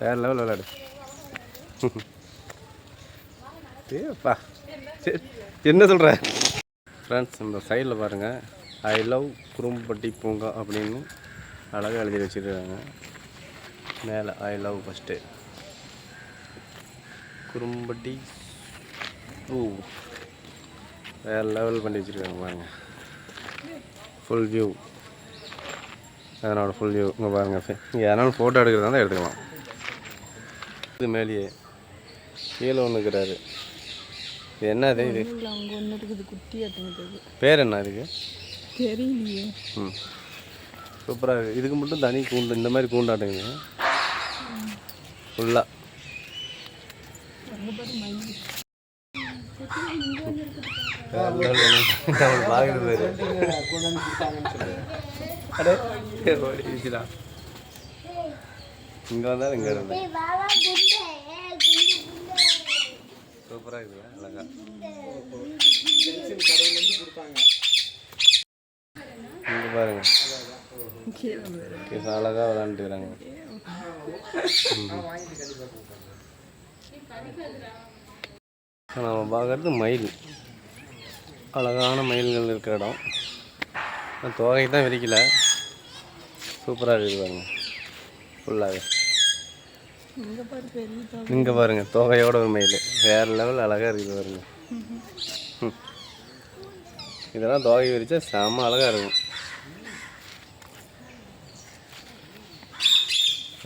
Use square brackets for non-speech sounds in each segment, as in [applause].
வேறு லெவல் விளாடு ஏப்பா. சரி, என்ன சொல்கிற ஃப்ரெண்ட்ஸ் இந்த சைடில் பாருங்கள் ஐ லவ் குறும்பட்டி பூங்கா அப்படின்னு அழகாக எழுதி வச்சுருக்காங்க. மேலே ஐ லவ் ஃபஸ்ட்டு குறும்பட்டி பூ. வேறு லெவல் பண்ணி வச்சுருக்காங்க பாருங்க. ஃபுல் வியூ அதனோட ஃபுல் வியூ இங்கே பாருங்கள் இங்கே யாராலும் ஃபோட்டோ எடுக்கிறதா இருந்தால் எடுத்துக்கலாம். இது மேலேயே கீழே ஒன்று இருக்கிறாரு. இது என்ன இது? அங்கே ஒன்று இருக்குது குட்டியாட்டுங்கிறது பேர் என்ன இதுக்கு தெரியலையே. ம். சூப்பராக இருக்குது இதுக்கு மட்டும் தனி கூண்டு இந்த மாதிரி கூண்டாட்டுங்க. ஃபுல்லாக மயில் இங்கே வந்தால் இங்கே இருந்தேன் சூப்பராக இருக்குது அழகா. இங்கே பாருங்க. அழகாக விளாண்டுக்கிறாங்க நம்ம பார்க்குறது மயில். அழகான மயில்கள் இருக்கிற இடம். தோகை தான் விரிக்கல. சூப்பராக இருக்குது பாருங்க. ஃபுல்லாகவே இங்கே பாருங்க தோகையோட ஒரு மயில். வேறு லெவல் அழகாக இருக்குது பாருங்க. இதெல்லாம் தோகை விரிச்சா செம்ம அழகாக இருக்கும்.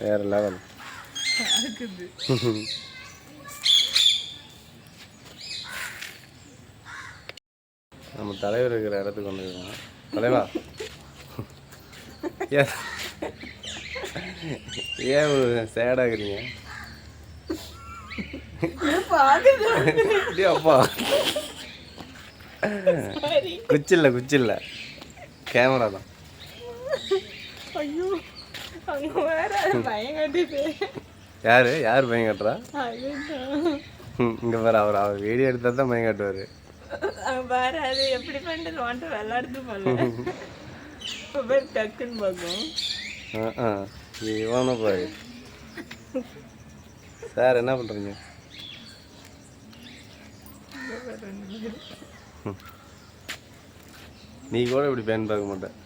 வேறு லெவல் நம்ம தலைவர் இருக்கிற இடத்துக்கு வந்துருக்கோம். தலைவா. [laughs] ஏன்? ஏன் சேடாகிறீங்க அப்பா. குச்சில்ல குச்சில்ல. கேமரா தான். ஐயோ அங்கே வேற பயம் கட்டிட்டு. யார்? யார் பையன் கட்டுறா? இங்கே பாரு அவர் அவர் வீடியோ எடுத்தால் தான் பையன் காட்டுவார். பாரு அது எப்படி பண்ணிட்டு வந்துட்டு விளாடுது [laughs] டக்குன்னு பார்க்கும். ஆ ஆ. இவனை பாரு சார் என்ன பண்ணுறீங்க நீ கூட இப்படி பேன் பார்க்க மாட்டேன்.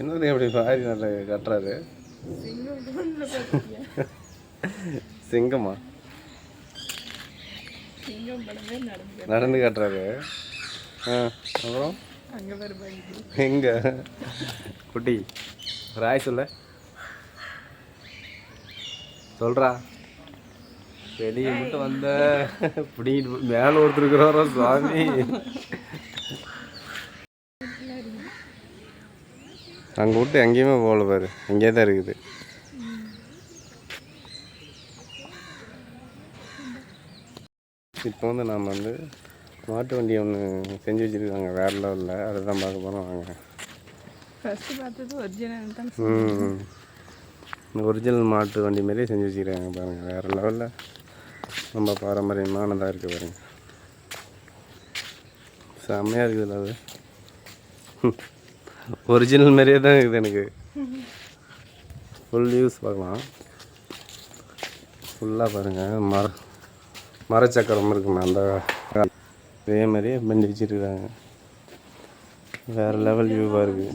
என்னது இப்படி மாறி நல்ல கட்டுறாரு? சிங்கம் கண்ணில் பார்த்தியா சிங்கமா சிங்கம் படமே நடந்து கட்டுறாரு. ஆ அப்புறம்? பாரு எங்க? குட்டி ராய் சொல்ல. சொல்றா. வெளியே மட்டும் வந்த. பிடிக்கிட்டு மேலே ஒருத்தர் இருக்கிறாரோ சுவாமி அங்கே விட்டு எங்கேயுமே போகல பாரு. இங்கே தான் இருக்குது. இப்போ வந்து நாம் வந்து மாட்டு வண்டி ஒன்று செஞ்சு வச்சுருக்காங்க. வேறு லெவலில் அதை தான் பார்க்க போகிறோம் வாங்க. ஃபஸ்ட்டு பார்த்தது ஒரிஜினல் தான். ம். இந்த ஒரிஜினல் மாட்டு வண்டி மாதிரியே செஞ்சு வச்சுருக்காங்க பாருங்கள் வேறு லெவலில் ரொம்ப பாரம்பரியமானதாக இருக்குது பாருங்கள் செம்மையாக இருக்குதுல்ல அது ஒரிஜினல் மாதிரியே தான் இருக்குது எனக்கு. ஃபுல் யூஸ் பார்க்கலாம். ஃபுல்லாக பாருங்கள் மர மரச்சக்கரம் இருக்குமே அந்த இதே மாதிரியே பண்ணி வச்சுருக்குறாங்க வேறு லெவல் வியூவாக இருக்குது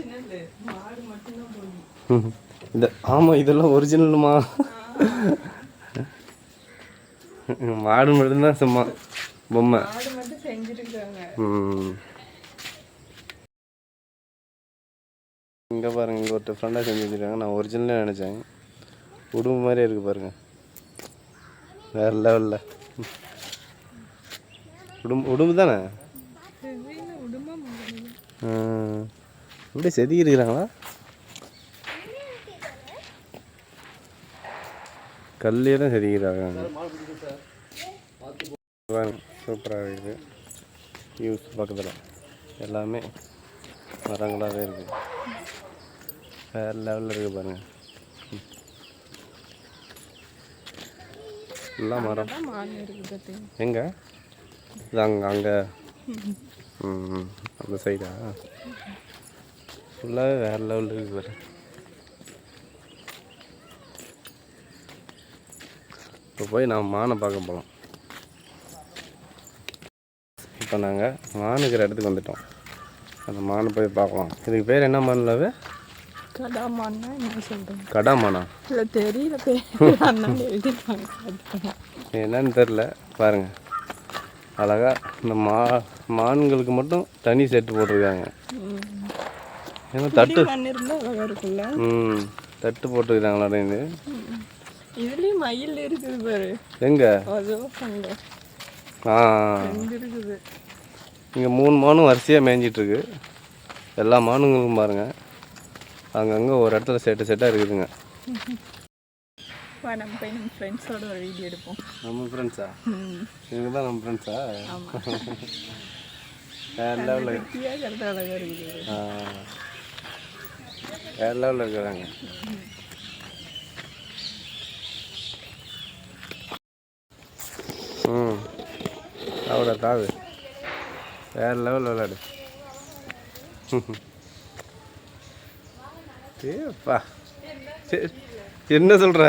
இது ஆமாம் இதெல்லாம் ஒரிஜினலுமா மாடு மட்டும்தான் சும்மா பொம்மை. இங்கே பாருங்க இங்கே ஒரு ஃப்ரெண்டாக செஞ்சு வச்சுருக்காங்க. நான் ஒரிஜினலாக நினச்சேன். உடும்பு மாதிரியே இருக்குது பாருங்கள் வேறு லெவலில் உடும்பு உடும்பு தானே. இப்படி செதுக்கி இருக்கிறாங்களா கல்லே தான் செதுக்கிறாங்க சூப்பராக இருக்குது. யூஸ் பக்கத்தில். எல்லாமே மரங்களாகவே இருக்குது வேறு லெவலில் இருக்குது பாருங்கள் எல்லாம் மரம். எங்கே? இது அங்கே. அங்கே ம் அந்த சைடா ஃபுல்லாகவே வேறு லெவலில் இருக்கு பாரு. இப்போ போய் நான் மானை பார்க்க போகலாம் இப்போ நாங்கள் மான் இருக்கிற இடத்துக்கு வந்துட்டோம். அந்த மானை போய் பார்க்கலாம். இதுக்கு பேர் என்ன மான்லவே கடாமான்னா என்ன சொல்கிறேன் இல்லை தெரியல பேர். [laughs] அண்ணன் எழுதிருக்காங்க அதுதான். என்னன்னு தெரில பாருங்கள் அழகா இந்த மா மான்களுக்கு மட்டும் தனி செட்டு போட்டிருக்காங்க. ஏன்னா தட்டு அழகாக ம் தட்டு போட்டுருக்காங்களா ம். இதுலயும் மயில் இருக்குது பாரு. எங்கே? ஆ இருக்குது. இங்கே மூணு மானும் வரிசையாக மேய்ஞ்சிட்ருக்கு. எல்லா மானுங்களுக்கும் பாருங்கள் அங்கங்கே ஒரு இடத்துல செட்டு செட்டாக இருக்குதுங்க. வா நம்ம போய் நம்ம ஃப்ரெண்ட்ஸோட ஒரு வீடியோ எடுப்போம். நம்ம ஃப்ரெண்ட்ஸா இவங்க தான் நம்ம ஃப்ரெண்ட்ஸா வேறு லெவலில் வேறு லெவலில் இருக்கிறாங்க. ம். அவ்வளோ தாவு. வேறு லெவல் விளையாடு. ஏப்பா. என்ன சொல்கிற